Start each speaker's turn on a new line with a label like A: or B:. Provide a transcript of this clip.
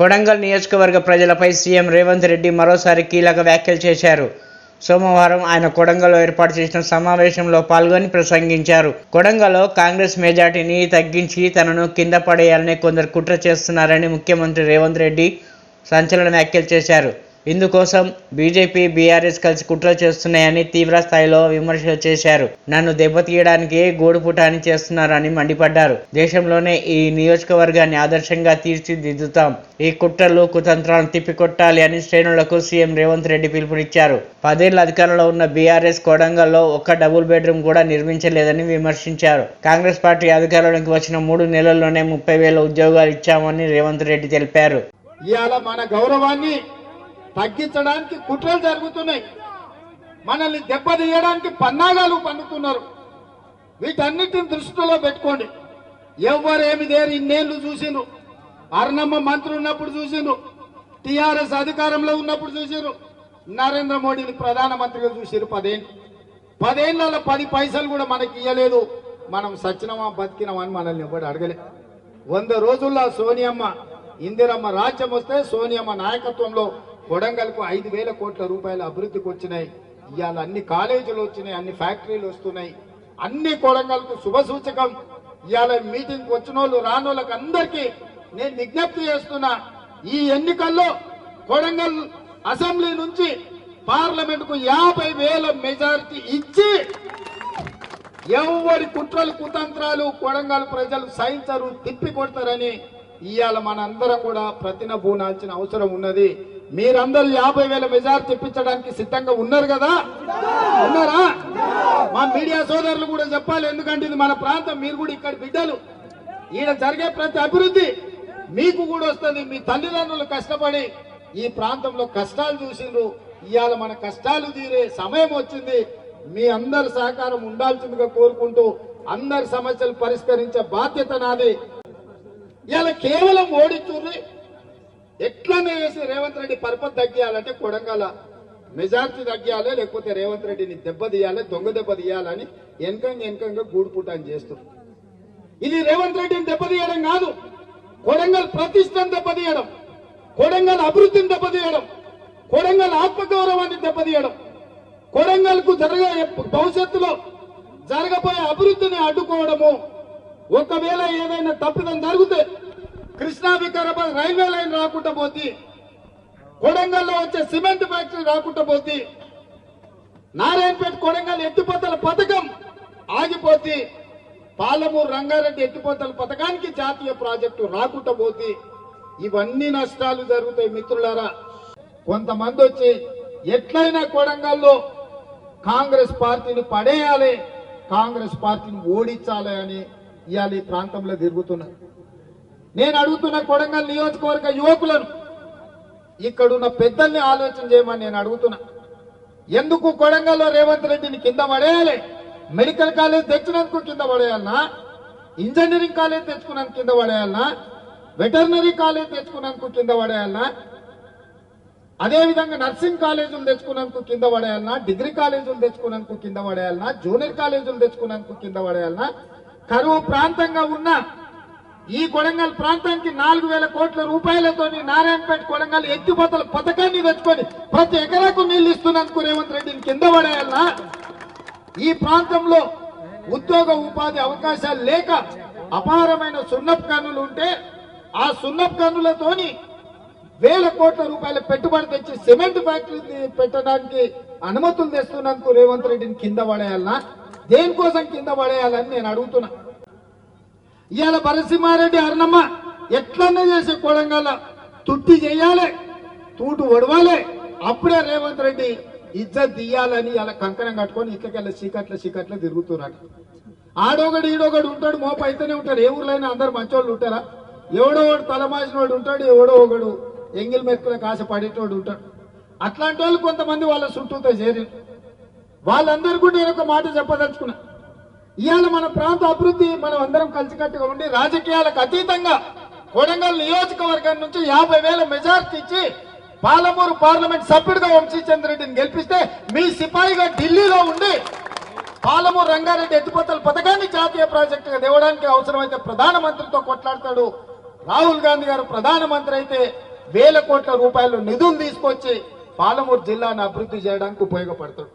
A: కొడంగల్ నియోజకవర్గ ప్రజలపై సీఎం రేవంత్ రెడ్డి మరోసారి కీలక వ్యాఖ్యలు చేశారు. సోమవారం ఆయన కొడంగల్లో ఏర్పాటు చేసిన సమావేశంలో పాల్గొని ప్రసంగించారు. కొడంగల్లో కాంగ్రెస్ మెజార్టీని తగ్గించి తనను కింద పడేయాలని కొందరు కుట్ర చేస్తున్నారని ముఖ్యమంత్రి రేవంత్ రెడ్డి సంచలన వ్యాఖ్యలు చేశారు. ఇందుకోసం బీజేపీ బీఆర్ఎస్ కలిసి కుట్రలు చేస్తున్నాయని తీవ్ర స్థాయిలో విమర్శలు చేశారు. నన్ను దెబ్బతీయడానికి గూడుపుటాని చేస్తున్నారని మండిపడ్డారు. దేశంలోనే ఈ నియోజకవర్గాన్ని ఆదర్శంగా తీర్చిదిద్దుతాం. ఈ కుట్రలు కుతంత్రాలను తిప్పికొట్టాలి అని శ్రేణులకు సీఎం రేవంత్ రెడ్డి పిలుపునిచ్చారు. పదేళ్ళ అధికారంలో ఉన్న బీఆర్ఎస్ కొడంగల్లో ఒక్క డబుల్ బెడ్రూమ్ కూడా నిర్మించలేదని విమర్శించారు. కాంగ్రెస్ పార్టీ అధికారంలోకి వచ్చిన మూడు నెలల్లోనే ముప్పై వేల ఉద్యోగాలు ఇచ్చామని రేవంత్ రెడ్డి తెలిపారు.
B: ఇవాళ మన గౌరవాన్ని తగ్గించడానికి కుట్రలు జరుగుతున్నాయి. మనల్ని దెబ్బతీయడానికి పన్నాగాలు పండుతున్నారు. వీటన్నిటిని దృష్టిలో పెట్టుకోండి. ఎవరేమి దేరు ఇన్నేళ్ళు చూసిండ్రు అర్ణమ్మ మంత్రి ఉన్నప్పుడు చూసిండ్రు టిఆర్ఎస్ అధికారంలో ఉన్నప్పుడు చూసిరు నరేంద్ర మోడీని ప్రధానమంత్రిగా చూసిరు పదేళ్ళు పదేళ్ళలో పది పైసలు కూడా మనకి ఇవ్వలేదు మనం సచ్చినమా బతికినమా అని మనల్ని ఎవడు అడగలే. వంద రోజుల్లో సోనియమ్మ ఇందిరమ్మ రాజ్యం వస్తే సోనియమ్మ నాయకత్వంలో కొడంగల్కు ఐదు వేల కోట్ల రూపాయల అభివృద్ధికి వచ్చినాయి. ఇవాళ అన్ని కాలేజీలు వచ్చినాయి అన్ని ఫ్యాక్టరీలు వస్తున్నాయి. అన్ని కొడంగల్కు శుభ సూచకం. ఇవాళ మీటింగ్ వచ్చిన వాళ్ళు రానోళ్ళకి అందరికీ నేను విజ్ఞప్తి చేస్తున్నా ఈ ఎన్నికల్లో కొడంగల్ అసెంబ్లీ నుంచి పార్లమెంట్కు యాభై వేల మెజారిటీ ఇచ్చి ఎవరి కుట్రలు కుతంత్రాలు కొడంగల్ ప్రజలు సహించరు తిప్పి కొడతారని ఇవాళ మనందరం కూడా ప్రతినబూనాల్సిన అవసరం ఉన్నది. మీరందరూ యాభై వేల మెజార్టీ తెప్పించడానికి సిద్ధంగా ఉన్నారు కదా? ఉన్నారా? మా మీడియా సోదరులు కూడా చెప్పాలి ఎందుకంటే ఇది మన ప్రాంతం మీరు కూడా ఇక్కడ బిడ్డలు. ఈడ జరిగే ప్రతి అభివృద్ధి మీకు కూడా వస్తుంది. మీ తల్లిదండ్రులు కష్టపడి ఈ ప్రాంతంలో కష్టాలు చూసిండ్రు. ఇవాళ మన కష్టాలు తీరే సమయం వచ్చింది. మీ అందరి సహకారం ఉండాల్సిందిగా కోరుకుంటూ అందరి సమస్యలు పరిష్కరించే బాధ్యత నాది. ఇవాళ కేవలం ఓడించుర్రి ఎట్లనే వేసి రేవంత్ రెడ్డి పరపతి తగ్గియాలంటే కొడంగల మెజార్టీ తగ్గియాలి లేకపోతే రేవంత్ రెడ్డిని దెబ్బతీయాలి దొంగ దెబ్బ తీయాలని వెనకంగా వెనకంగా గూడుపుటాన్ని చేస్తుంది ఇది రేవంత్ రెడ్డిని దెబ్బతీయడం కాదు. కొడంగల్ ప్రతిష్టను దెబ్బతీయడం కొడంగల్ అభివృద్ధిని దెబ్బతీయడం కొడంగల్ ఆత్మగౌరవాన్ని దెబ్బతీయడం కొడంగల్కు జరగే భవిష్యత్తులో జరగబోయే అభివృద్ధిని అడ్డుకోవడము ఒకవేళ ఏదైనా తప్పిదం జరిగితే కృష్ణా వికారాబాద్ రైల్వే లైన్ రాకుండా పోతే కొడంగల్లో వచ్చే సిమెంట్ ఫ్యాక్టరీ రాకుండా పోతే నారాయణపేట కొడంగల్ ఎత్తిపోతల పథకం ఆగిపోతే పాలమూరు రంగారెడ్డి ఎత్తిపోతల పథకానికి జాతీయ ప్రాజెక్టు రాకుండా పోతే ఇవన్నీ నష్టాలు జరుగుతాయి మిత్రులారా. కొంతమంది వచ్చి ఎట్లయినా కొడంగల్లో కాంగ్రెస్ పార్టీని పడేయాలి కాంగ్రెస్ పార్టీని ఓడించాలి అని ఇవాళ ఈ ప్రాంతంలో తిరుగుతున్నారు. నేను అడుగుతున్న కొడంగల్ నియోజకవర్గ యువకులను ఇక్కడున్న పెద్దల్ని ఆలోచన చేయమని నేను అడుగుతున్నా. ఎందుకు కొడంగల్లో రేవంత్ రెడ్డిని కింద పడేయాలి? మెడికల్ కాలేజ్ తెచ్చినందుకు కింద పడేయాలనా? ఇంజనీరింగ్ కాలేజ్ తెచ్చుకున్నందుకు కింద పడేయాలనా? వెటర్నరీ కాలేజ్ తెచ్చుకున్నందుకు కింద పడేయాలనా? అదేవిధంగా నర్సింగ్ కాలేజీలు తెచ్చుకున్నందుకు కింద పడేయాలనా? డిగ్రీ కాలేజీలు తెచ్చుకున్నందుకు కింద పడేయాలనా? జూనియర్ కాలేజీలు తెచ్చుకున్నందుకు కింద పడేయాలనా? కరువు ప్రాంతంగా ఉన్న ఈ కొడంగల్ ప్రాంతానికి నాలుగు వేల కోట్ల రూపాయలతోని నారాయణపేట కొడంగల్ ఎత్తిపోతల పథకాన్ని తెచ్చుకొని ప్రతి ఎకరాకు నీళ్ళు ఇస్తున్నందుకు రేవంత్ రెడ్డిని కింద పడేయాలన్నా ఈ ప్రాంతంలో ఉద్యోగ ఉపాధి అవకాశాలు లేక అపారమైన సున్నపు కన్నులు ఉంటే ఆ సున్నపు కన్నులతోని వేల కోట్ల రూపాయల పెట్టుబడి తెచ్చి సిమెంట్ ఫ్యాక్టరీ పెట్టడానికి అనుమతులు తెస్తున్నందుకు రేవంత్ రెడ్డిని కింద పడేయాలన్నా దేనికోసం కింద పడేయాలని నేను అడుగుతున్నా. ఇవాళ పరసింహారెడ్డి అరుణమ్మ ఎట్లన్నా చేసే కొడంగల్ తుట్టి చేయాలి తూటు ఒడవాలి అప్పుడే రేవంత్ రెడ్డి ఇజ్జత్ తీయాలని ఇలా కంకణం కట్టుకొని ఇక్కడికెళ్ళి చీకట్ల చీకట్ల తిరుగుతున్నాడు. ఆడోగడు ఈడోగడు ఉంటాడు మోప అయితేనే ఉంటాడు. ఏ ఊర్లైనా అందరు మంచోళ్ళు ఉంటారా? ఎవడో ఒకడు తలమాసిన వాడు ఉంటాడు ఎవడో ఒకడు ఎంగిల్ మెతుకులకు ఆశ పడేటోడు ఉంటాడు. అట్లాంటి వాళ్ళు కొంతమంది వాళ్ళ చుట్టూతో చేరి వాళ్ళందరూ కూడా నేను ఒక మాట చెప్పదలుచుకున్నా. ఇవాళ మన ప్రాంత అభివృద్ధి మనం అందరం కలిసికట్టుగా ఉండి రాజకీయాలకు అతీతంగా కొడంగల్ నియోజకవర్గం నుంచి యాభై వేల మెజార్టీ ఇచ్చి పాలమూరు పార్లమెంట్ సభ్యుడిగా వంశీచంద్రెడ్డిని గెలిపిస్తే మీ సిపాయిగా ఢిల్లీలో ఉండి పాలమూరు రంగారెడ్డి ఎత్తిపోతల పథకాన్ని జాతీయ ప్రాజెక్టుగా దేవడానికి అవసరమైతే ప్రధానమంత్రితో కొట్లాడతాడు. రాహుల్ గాంధీ గారు ప్రధానమంత్రి అయితే వేల కోట్ల రూపాయలు నిధులు తీసుకొచ్చి పాలమూరు జిల్లాను అభివృద్ధి చేయడానికి ఉపయోగపడతాడు.